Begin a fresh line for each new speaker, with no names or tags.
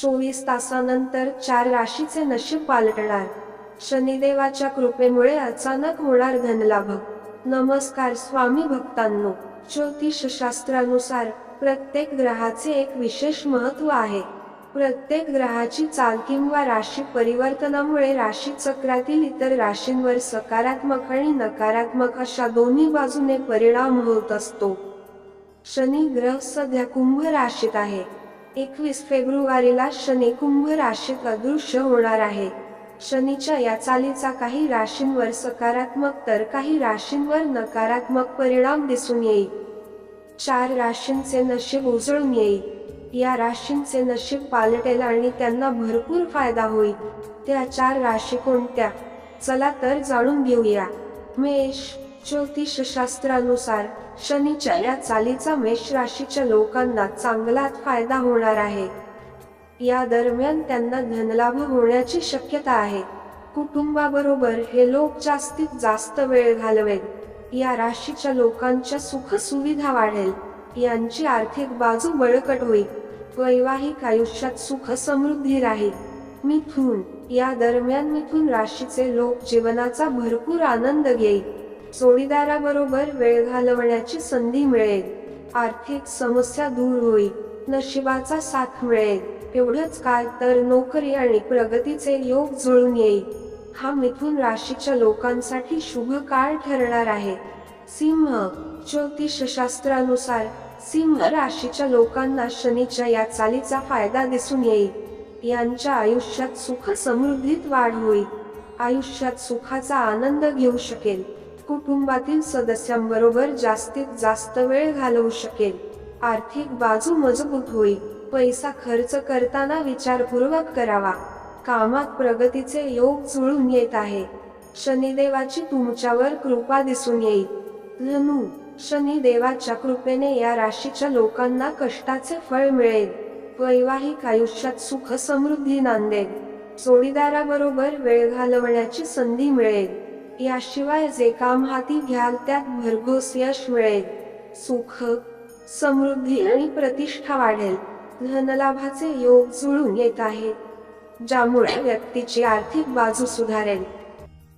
चोवीस तासानंतर चार राशीचे नशीब पालटणार. शनिदेवाच्या कृपेमुळे अचानक होणार धनलाभ. नमस्कार स्वामी भक्तांनो ज्योतिषशास्त्रानुसार प्रत्येक ग्रहाचे एक विशेष महत्त्व आहे. प्रत्येक ग्रहाची चाल किंवा राशी परिवर्तनामुळे राशी चक्रातील इतर राशींवर सकारात्मक आणि नकारात्मक अशा दोन्ही बाजूने परिणाम होत असतो. शनी ग्रह सध्या कुंभ राशीत आहे. एकवीस फेब्रुवारीला शनी कुंभ राशीत अदृश्य होणार आहे. शनीच्या या चालीचा काही राशींवर सकारात्मक तर काही राशींवर नकारात्मक परिणाम दिसून येईल. चार राशींचे नशीब उजळून येईल. या राशींचे नशीब पालटेल आणि त्यांना भरपूर फायदा होईल. त्या चार राशी कोणत्या? चला तर जाणून घेऊया. मेष ज्योतिषशास्त्रानुसार शनीच्या या चालीचा मेष राशीच्या लोकांना चांगलाच फायदा होणार आहे. या दरम्यान त्यांना धनलाभ होण्याची शक्यता आहे. कुटुंबाबरोबर हे लोक जास्तीत जास्त वेळ घालवेल या राशीच्या लोकांच्या सुख सुविधा वाढेल. यांची आर्थिक बाजू बळकट होईल. वैवाहिक आयुष्यात सुख समृद्धी राहील. मिथून या दरम्यान मिथून राशीचे लोक जीवनाचा भरपूर आनंद घेईल. जोडीदाराबरोबर वेळ घालवण्याची संधी मिळेल. आर्थिक समस्या दूर होईल. नशिबाचा साथ मिळेल. एवढंच काय तर नोकरी आणि प्रगतीचे योग जुळून येईल. हा मिथुन राशीच्या लोकांसाठी शुभ काळ ठरणार आहे. सिंह ज्योतिषशास्त्रानुसार सिंह राशीच्या लोकांना शनीच्या या चालीचा फायदा दिसून येईल. यांच्या आयुष्यात सुख समृद्धीत वाढ होईल. आयुष्यात सुखाचा आनंद घेऊ शकेल. कुटुंबातील सदस्यांबरोबर जास्तीत जास्त वेळ घालवू शकेल. आर्थिक बाजू मजबूत होईल. पैसा खर्च करताना विचारपूर्वक करावा. कामात प्रगतीचे योग जुळून येत आहे. शनिदेवाची तुमच्यावर कृपा दिसून येईल. धनु शनिदेवाच्या कृपेने या राशीच्या लोकांना कष्टाचे फळ मिळेल. वैवाहिक आयुष्यात सुख समृद्धी नांदेल. जोडीदाराबरोबर वेळ घालवण्याची संधी मिळेल. याशिवाय जे काम हाती घ्याल त्यात भरघोस यश मिळेल. सुख समृद्धी आणि प्रतिष्ठा वाढेल. धनलाभाचे योग जुळून येत आहेत ज्यामुळे व्यक्तीची आर्थिक बाजू सुधारेल.